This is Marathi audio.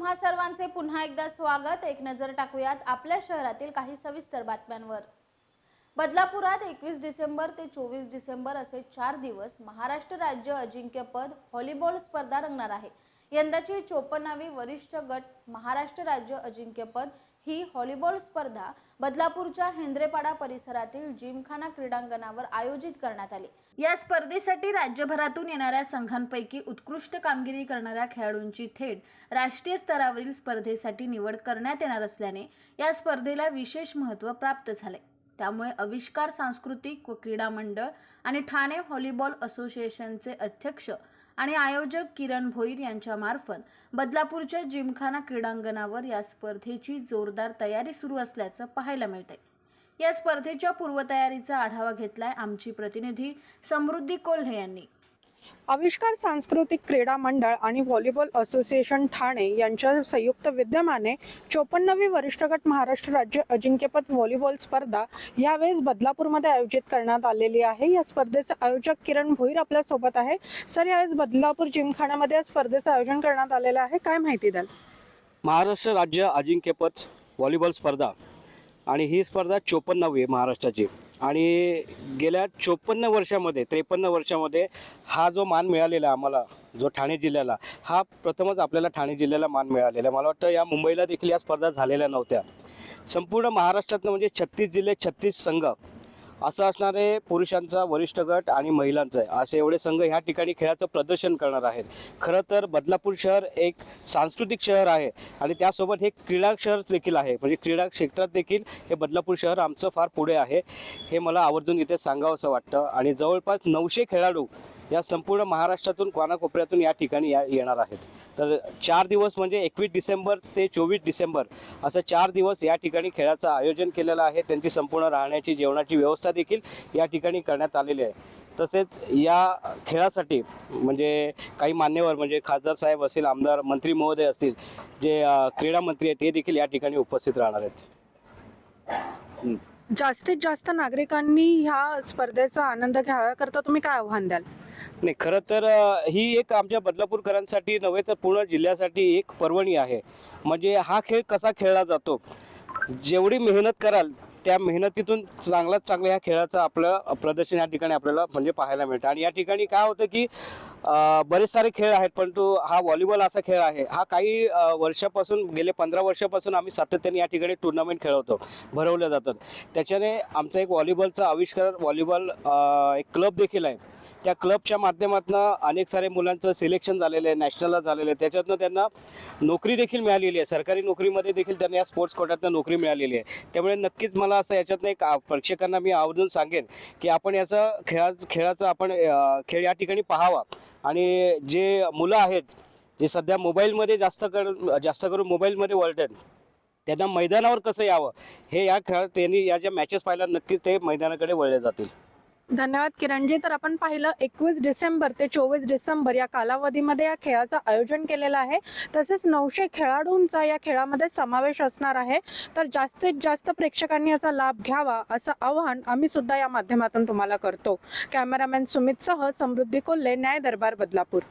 तुम्हा सर्वांचे पुन्हा एकदा स्वागत. एक नजर टाकूयात आपल्या शहरातील काही सविस्तर बातम्यांवर. बदलापुरात एकवीस डिसेंबर ते चोवीस डिसेंबर असे चार दिवस महाराष्ट्र राज्य अजिंक्यपद व्हॉलीबॉल स्पर्धा रंगणार आहे. यंदाची चोपन्नावी वरिष्ठ गट महाराष्ट्र राज्य अजिंक्यपद ही व्हॉलीबॉल स्पर्धा बदलापूरच्या हेंद्रेपाडा परिसरातील जिमखाना क्रीडांगणावर आयोजित करण्यात आली. या स्पर्धेसाठी राज्यभरातून येणाऱ्या संघांपैकी उत्कृष्ट कामगिरी करणाऱ्या खेळाडूंची थेट राष्ट्रीय स्तरावरील स्पर्धेसाठी निवड करण्यात येणार असल्याने या स्पर्धेला विशेष महत्त्व प्राप्त झाले. त्यामुळे आविष्कार सांस्कृतिक व क्रीडा मंडळ आणि ठाणे व्हॉलीबॉल असोसिएशनचे अध्यक्ष आणि आयोजक किरण भोईर यांच्यामार्फत बदलापूरच्या जिमखाना क्रीडांगणावर या स्पर्धेची जोरदार तयारी सुरू असल्याचं पाहायला मिळते या स्पर्धेच्या पूर्वतयारीचा आढावा घेतलाय आमची प्रतिनिधी समृद्धी कोल्हे यांनी. आविष्कार सांस्कृतिक क्रीडा मंडळ आणि व्हॉलीबॉल असोसिएशन ठाणे यांच्या संयुक्त विद्यमाने चोपन्नवी वरिष्ठ गट महाराष्ट्र राज्य अजिंक्यपद व्हॉलीबॉल स्पर्धा यावेळेस बदलापूरमध्ये आयोजित करण्यात आलेली आहे. या स्पर्धेचे आयोजक किरण भोईर आपल्यासोबत आहे. सर यावेळेस बदलापूर जिमखान्यामध्ये या स्पर्धेचं आयोजन करण्यात आलेलं आहे. काय माहिती द्याल? महाराष्ट्र राज्य अजिंक्यपद व्हॉलीबॉल स्पर्धा आणि ही स्पर्धा चोपन्नावी आहे महाराष्ट्राची. आणि गेल्या चोपन्न वर्षामध्ये त्रेपन्न वर्षामध्ये हा जो मान मिळालेला आहे आम्हाला जो ठाणे जिल्ह्याला हा प्रथमच आपल्याला ठाणे जिल्ह्याला मान मिळालेला आहे. मला वाटतं या मुंबईला देखील या स्पर्धा झालेल्या नव्हत्या. संपूर्ण महाराष्ट्रातनं म्हणजे छत्तीस जिल्हे छत्तीस संघ असं असणारे पुरुषांचा वरिष्ठ गट आणि महिलांचा आहे असे एवढे संघ ह्या ठिकाणी खेळाचं प्रदर्शन करणार आहेत. खरं तर बदलापूर शहर एक सांस्कृतिक शहर आहे आणि त्यासोबत हे क्रीडा शहर देखील आहे. म्हणजे क्रीडा क्षेत्रात देखील हे बदलापूर शहर आमचं फार पुढे आहे. हे मला आवर्जून इथे सांगावं असं वाटतं आणि जवळपास नऊशे खेळाडू या संपूर्ण महाराष्ट्रातून कोनाकोपऱ्यातून या ठिकाणी या येणार आहेत. तर चार दिवस म्हणजे एकवीस डिसेंबर ते चोवीस डिसेंबर असं चार दिवस या ठिकाणी खेळाचं आयोजन केलेलं आहे. त्यांची संपूर्ण राहण्याची जेवणाची व्यवस्था देखील या ठिकाणी करण्यात आलेली आहे. तसेच या खेळासाठी म्हणजे काही मान्यवर म्हणजे खासदार साहेब असतील आमदार मंत्री महोदय असतील जे क्रीडा मंत्री आहेत ते देखील या ठिकाणी उपस्थित राहणार आहेत. जास्तीत जास्त नागरिकांनी ह्या स्पर्धेचा आनंद घ्याव्याकरता तुम्ही काय आव्हान द्याल? नाही खरं तर अ, ही एक आमच्या बदलापूरकरांसाठी नव्हे तर पूर्ण जिल्ह्यासाठी एक पर्वणी आहे. म्हणजे हा खेळ कसा खेळला जातो? जेवढी मेहनत कराल त्या मेहनतीतून चांगलाच चांगल्या ह्या खेळाचं आपलं प्रदर्शन या ठिकाणी आपल्याला म्हणजे पाहायला मिळतं. आणि या ठिकाणी काय होतं की बरेच सारे खेळ आहेत परंतु हा व्हॉलीबॉल असा खेळ आहे. हा काही वर्षापासून गेले पंधरा वर्षापासून आम्ही सातत्याने या ठिकाणी टुर्नामेंट खेळवतो भरवल्या जातात त्याच्याने आमचा एक व्हॉलीबॉलचा आविष्कार व्हॉलीबॉल एक क्लब देखील आहे. त्या क्लबच्या माध्यमातून अनेक सारे मुलांचं सिलेक्शन झालेलं आहे नॅशनलला झालेलं आहे. त्याच्यातनं त्यांना नोकरी देखील मिळालेली आहे. सरकारी नोकरीमध्ये देखील त्यांना या स्पोर्ट्स कोट्यातनं नोकरी मिळालेली आहे. त्यामुळे नक्कीच मला असं याच्यातनं एक प्रेक्षकांना मी आवर्जून सांगेन की आपण याचा खेळा खेळाचा आपण खेळ या ठिकाणी पाहावा. आणि जे मुलं आहेत जे सध्या मोबाईलमध्ये जास्त कर जास्त करून मोबाईलमध्ये वळत आहेत त्यांना मैदानावर कसं यावं? हे या खेळात त्यांनी या ज्या मॅचेस पाहिल्या नक्कीच ते मैदानाकडे वळले जातील. धन्यवाद किरणजी तर आपण पाहिलं एकवीस डिसेंबर ते चोवीस डिसेंबर या कालावधीमध्ये या खेळाचं आयोजन केलेलं आहे. तसेच नऊशे खेळाडूंचा या खेळामध्ये समावेश असणार आहे. तर जास्तीत जास्त प्रेक्षकांनी याचा लाभ घ्यावा असं आवाहन आम्ही सुद्धा या माध्यमातून तुम्हाला करतो. कॅमेरामॅन सुमित सह समृद्धी कोल्हे न्याय दरबार बदलापूर.